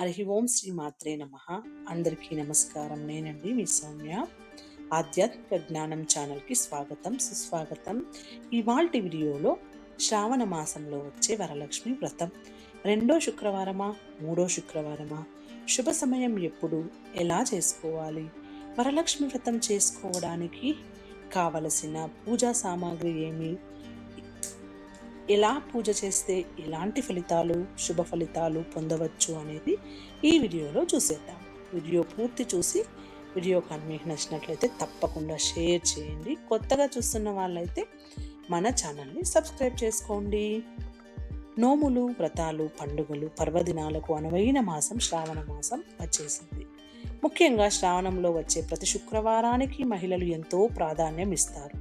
హరి ఓం శ్రీ మాత్రే నమ. అందరికీ నమస్కారం. నేనండి మీ సౌమ్య. ఆధ్యాత్మిక జ్ఞానం ఛానల్కి స్వాగతం సుస్వాగతం. ఇవాల్టి వీడియోలో శ్రావణ మాసంలో వచ్చే వరలక్ష్మి వ్రతం. రెండో శుక్రవారమా? మూడో శుక్రవారమా? శుభ సమయం ఎప్పుడు? ఎలా చేసుకోవాలి? వరలక్ష్మి వ్రతం చేసుకోవడానికి కావలసిన పూజా సామాగ్రి ఏమి? ఎలా పూజ చేస్తే ఎలాంటి ఫలితాలు శుభ ఫలితాలు పొందవచ్చు అనేది ఈ వీడియోలో చూసేద్దాం. వీడియో పూర్తి చూసి వీడియో కానీ మీకు నచ్చినట్లయితే తప్పకుండా షేర్ చేయండి. కొత్తగా చూస్తున్న వాళ్ళైతే మన ఛానల్ని సబ్స్క్రైబ్ చేసుకోండి. నోములు వ్రతాలు పండుగలు పర్వదినాలకు అనువైన మాసం శ్రావణ మాసం వచ్చేసింది. ముఖ్యంగా శ్రావణంలో వచ్చే ప్రతి శుక్రవారానికి మహిళలు ఎంతో ప్రాధాన్యం ఇస్తారు.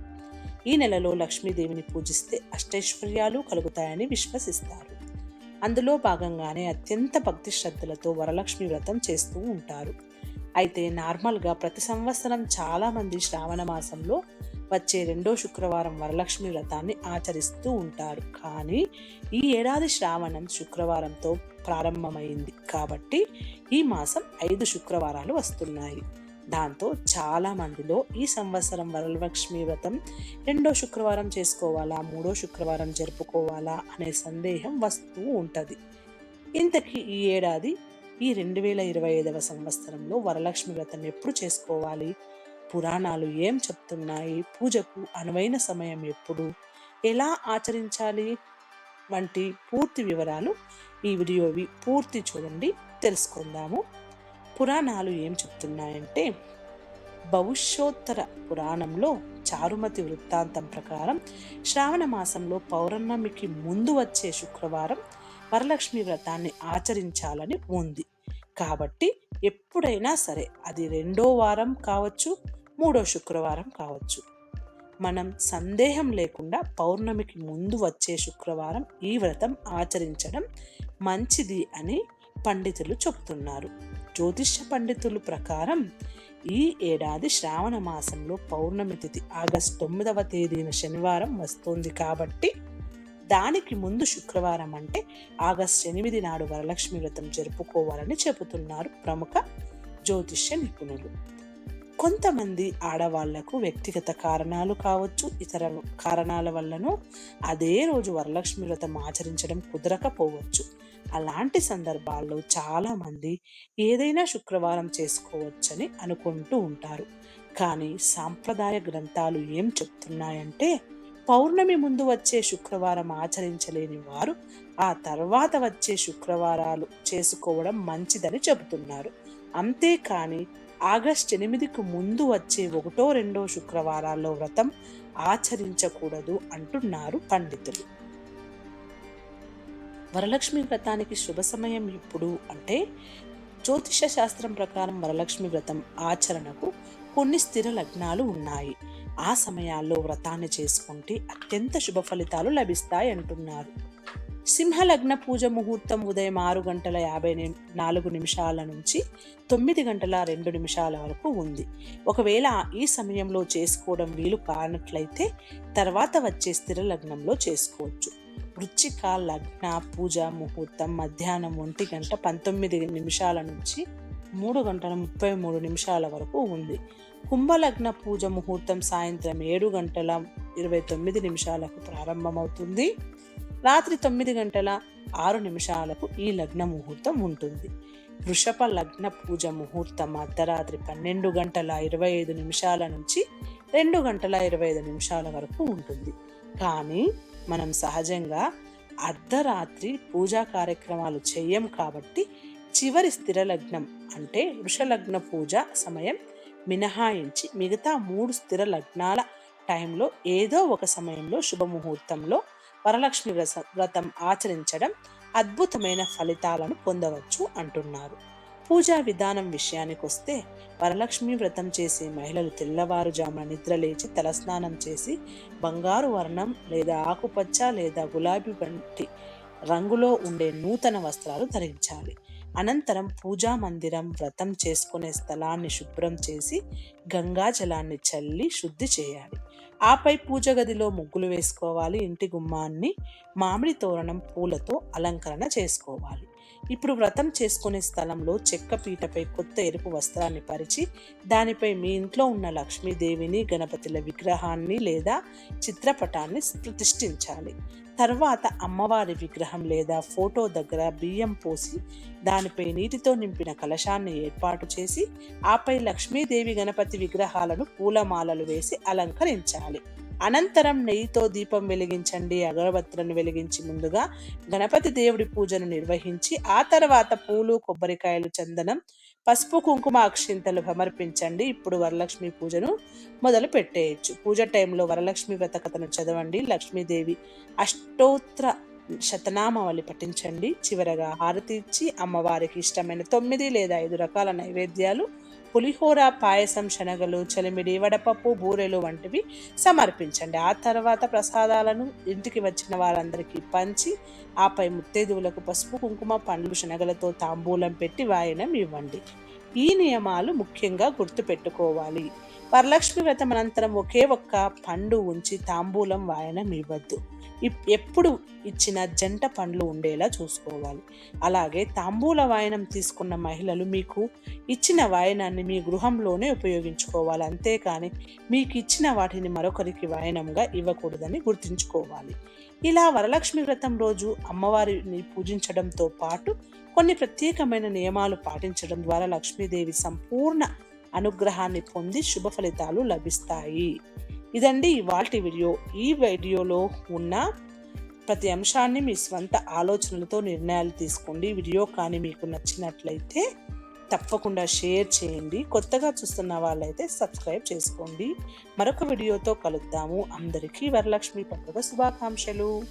ఈ నెలలో లక్ష్మీదేవిని పూజిస్తే అష్టైశ్వర్యాలు కలుగుతాయని విశ్వసిస్తారు. అందులో భాగంగానే అత్యంత భక్తి శ్రద్ధలతో వరలక్ష్మి వ్రతం చేస్తూ ఉంటారు. అయితే నార్మల్గా ప్రతి సంవత్సరం చాలామంది శ్రావణ మాసంలో వచ్చే రెండో శుక్రవారం వరలక్ష్మి వ్రతాన్ని ఆచరిస్తూ ఉంటారు. కానీ ఈ ఏడాది శ్రావణం శుక్రవారంతో ప్రారంభమైంది. కాబట్టి ఈ మాసం ఐదు శుక్రవారాలు వస్తున్నాయి. దాంతో చాలా మందిలో ఈ సంవత్సరం వరలక్ష్మి వ్రతం రెండో శుక్రవారం చేసుకోవాలా మూడో శుక్రవారం జరుపుకోవాలా అనే సందేహం వస్తూ ఉంటుంది. ఇంతకీ ఈ ఏడాది ఈ రెండు వేల ఇరవై ఐదవ సంవత్సరంలో వరలక్ష్మి వ్రతం ఎప్పుడు చేసుకోవాలి? పురాణాలు ఏం చెప్తున్నాయి? పూజకు అనువైన సమయం ఎప్పుడు? ఎలా ఆచరించాలి? వంటి పూర్తి వివరాలు ఈ వీడియోవి పూర్తి చూడండి తెలుసుకుందాము. పురాణాలు ఏం చెప్తున్నాయంటే భవిష్యోత్తర పురాణంలో చారుమతి వృత్తాంతం ప్రకారం శ్రావణ మాసంలో పౌర్ణమికి ముందు వచ్చే శుక్రవారం వరలక్ష్మి వ్రతాన్ని ఆచరించాలని ఉంది. కాబట్టి ఎప్పుడైనా సరే అది రెండో వారం కావచ్చు మూడో శుక్రవారం కావచ్చు. మనం సందేహం లేకుండా పౌర్ణమికి ముందు వచ్చే శుక్రవారం ఈ వ్రతం ఆచరించడం మంచిది అని పండితులు చెబుతున్నారు జ్యోతిష్య పండితులు ప్రకారం ఈ ఏడాది శ్రావణ మాసంలో పౌర్ణమి తిథి ఆగస్టు తొమ్మిదవ తేదీన శనివారం వస్తుంది కాబట్టి దానికి ముందు శుక్రవారం అంటే ఆగస్టు ఎనిమిది నాడు వరలక్ష్మి వ్రతం జరుపుకోవాలని చెబుతున్నారు ప్రముఖ జ్యోతిష్య నిపుణులు. కొంతమంది ఆడవాళ్ళకు వ్యక్తిగత కారణాలు కావచ్చు ఇతర కారణాల వల్లనూ అదే రోజు వరలక్ష్మి వ్రతం ఆచరించడం కుదరకపోవచ్చు. అలాంటి సందర్భాల్లో చాలామంది ఏదైనా శుక్రవారం చేసుకోవచ్చని అనుకుంటూ ఉంటారు. కానీ సాంప్రదాయ గ్రంథాలు ఏం చెప్తున్నాయంటే పౌర్ణమి ముందు వచ్చే శుక్రవారం ఆచరించలేని వారు ఆ తర్వాత వచ్చే శుక్రవారాలు చేసుకోవడం మంచిదని చెబుతున్నారు. అంతేకాని ఆగస్ట్ ఎనిమిదికి ముందు వచ్చే ఒకటో రెండో శుక్రవారాల్లో వ్రతం ఆచరించకూడదు అంటున్నారు పండితులు. వరలక్ష్మి వ్రతానికి శుభ సమయం ఎప్పుడు అంటే జ్యోతిష శాస్త్రం ప్రకారం వరలక్ష్మి వ్రతం ఆచరణకు కొన్ని స్థిర లగ్నాలు ఉన్నాయి. ఆ సమయాల్లో వ్రతాన్ని చేసుకుంటే అత్యంత శుభ ఫలితాలు లభిస్తాయి అంటున్నారు. సింహలగ్న పూజ ముహూర్తం ఉదయం ఆరు గంటల యాభై నాలుగు నిమిషాల నుంచి తొమ్మిది గంటల రెండు నిమిషాల వరకు ఉంది. ఒకవేళ ఈ సమయంలో చేసుకోవడం వీలు కానట్లయితే తర్వాత వచ్చే స్థిర లగ్నంలో చేసుకోవచ్చు. వృచ్చిక లగ్న పూజ ముహూర్తం మధ్యాహ్నం ఒంటి గంట పంతొమ్మిది నిమిషాల నుంచి మూడు గంటల ముప్పై మూడు నిమిషాల వరకు ఉంది. కుంభలగ్న పూజ ముహూర్తం సాయంత్రం ఏడు గంటల ఇరవై తొమ్మిది నిమిషాలకు ప్రారంభమవుతుంది. రాత్రి తొమ్మిది గంటల ఆరు నిమిషాలకు ఈ లగ్న ముహూర్తం ఉంటుంది. వృషభ లగ్న పూజ ముహూర్తం అర్ధరాత్రి పన్నెండు గంటల ఇరవై ఐదు నిమిషాల నుంచి రెండు గంటల ఇరవై ఐదు నిమిషాల వరకు ఉంటుంది. కానీ మనం సహజంగా అర్ధరాత్రి పూజా కార్యక్రమాలు చెయ్యం కాబట్టి చివరి స్థిర లగ్నం అంటే వృషలగ్న పూజ సమయం మినహాయించి మిగతా మూడు స్థిర లగ్నాల టైంలో ఏదో ఒక సమయంలో శుభముహూర్తంలో వరలక్ష్మి వ్రతం ఆచరించడం అద్భుతమైన ఫలితాలను పొందవచ్చు అంటున్నారు. పూజా విధానం విషయానికి వస్తే వరలక్ష్మి వ్రతం చేసే మహిళలు తెల్లవారుజామున నిద్రలేచి తలస్నానం చేసి బంగారు వర్ణం లేదా ఆకుపచ్చ లేదా గులాబీ వంటి రంగులో ఉండే నూతన వస్త్రాలు ధరించాలి. అనంతరం పూజా మందిరం వ్రతం చేసుకునే స్థలాన్ని శుభ్రం చేసి గంగా జలాన్ని చల్లి శుద్ధి చేయాలి. ఆపై పూజ గదిలో ముగ్గులు వేసుకోవాలి. ఇంటి గుమ్మాన్ని మామిడి తోరణం పూలతో అలంకరణ చేసుకోవాలి. ఇప్పుడు వ్రతం చేసుకునే స్థలంలో చెక్క పీటపై కొత్త ఎరుపు వస్త్రాన్ని పరిచి దానిపై మీ ఇంట్లో ఉన్న లక్ష్మీదేవిని గణపతుల విగ్రహాన్ని లేదా చిత్రపటాన్ని ప్రతిష్ఠించాలి. తర్వాత అమ్మవారి విగ్రహం లేదా ఫోటో దగ్గర బియ్యం పోసి దానిపై నీటితో నింపిన కలశాన్ని ఏర్పాటు చేసి ఆపై లక్ష్మీదేవి గణపతి విగ్రహాలను పూలమాలలు వేసి అలంకరించాలి. అనంతరం నెయ్యితో దీపం వెలిగించండి అగరబత్తులను వెలిగించి ముందుగా గణపతి దేవుడి పూజను నిర్వహించి ఆ తర్వాత పూలు కొబ్బరికాయలు చందనం పసుపు కుంకుమ అక్షింతలు సమర్పించండి. ఇప్పుడు వరలక్ష్మి పూజను మొదలు పెట్టేయచ్చు. పూజ టైంలో వరలక్ష్మి వ్రత కథను చదవండి. లక్ష్మీదేవి అష్టోత్తర శతనామావళి పఠించండి. చివరగా హారతి ఇచ్చి అమ్మవారికి ఇష్టమైన తొమ్మిది లేదా ఐదు రకాల నైవేద్యాలు పులిహోర పాయసం శనగలు చలిమిడి వడపప్పు బూరెలు వంటివి సమర్పించండి. ఆ తర్వాత ప్రసాదాలను ఇంటికి వచ్చిన వారందరికీ పంచి ఆపై ముత్తేదువులకు పసుపు కుంకుమ పండ్లు శనగలతో తాంబూలం పెట్టి వాయనం ఇవ్వండి. ఈ నియమాలు ముఖ్యంగా గుర్తుపెట్టుకోవాలి. వరలక్ష్మి వ్రతం అనంతరం ఒకే ఒక్క పండు ఉంచి తాంబూలం వాయనం ఇవ్వద్దు ఎప్పుడు ఇచ్చిన జంట పండ్లు ఉండేలా చూసుకోవాలి. అలాగే తాంబూల వాయనం తీసుకున్న మహిళలు మీకు ఇచ్చిన వాయనాన్ని మీ గృహంలోనే ఉపయోగించుకోవాలి. అంతేకాని మీకు ఇచ్చిన వాటిని మరొకరికి వాయనంగా ఇవ్వకూడదని గుర్తుంచుకోవాలి. ఇలా వరలక్ష్మి వ్రతం రోజు అమ్మవారిని పూజించడంతో పాటు కొన్ని ప్రత్యేకమైన నియమాలు పాటించడం ద్వారా లక్ష్మీదేవి సంపూర్ణ అనుగ్రహాన్ని పొంది శుభ ఫలితాలు లభిస్తాయి. ఇదండి ఇవాల్టి వీడియో. ఈ వీడియోలో ఉన్న ప్రతి అంశాన్ని మీ స్వంత ఆలోచనలతో నిర్ణయాలు తీసుకోండి. వీడియో కానీ మీకు నచ్చినట్లయితే తప్పకుండా షేర్ చేయండి. కొత్తగా చూస్తున్న వాళ్ళైతే సబ్స్క్రైబ్ చేసుకోండి. మరొక వీడియోతో కలుద్దాము. అందరికీ వరలక్ష్మి పండుగ శుభాకాంక్షలు.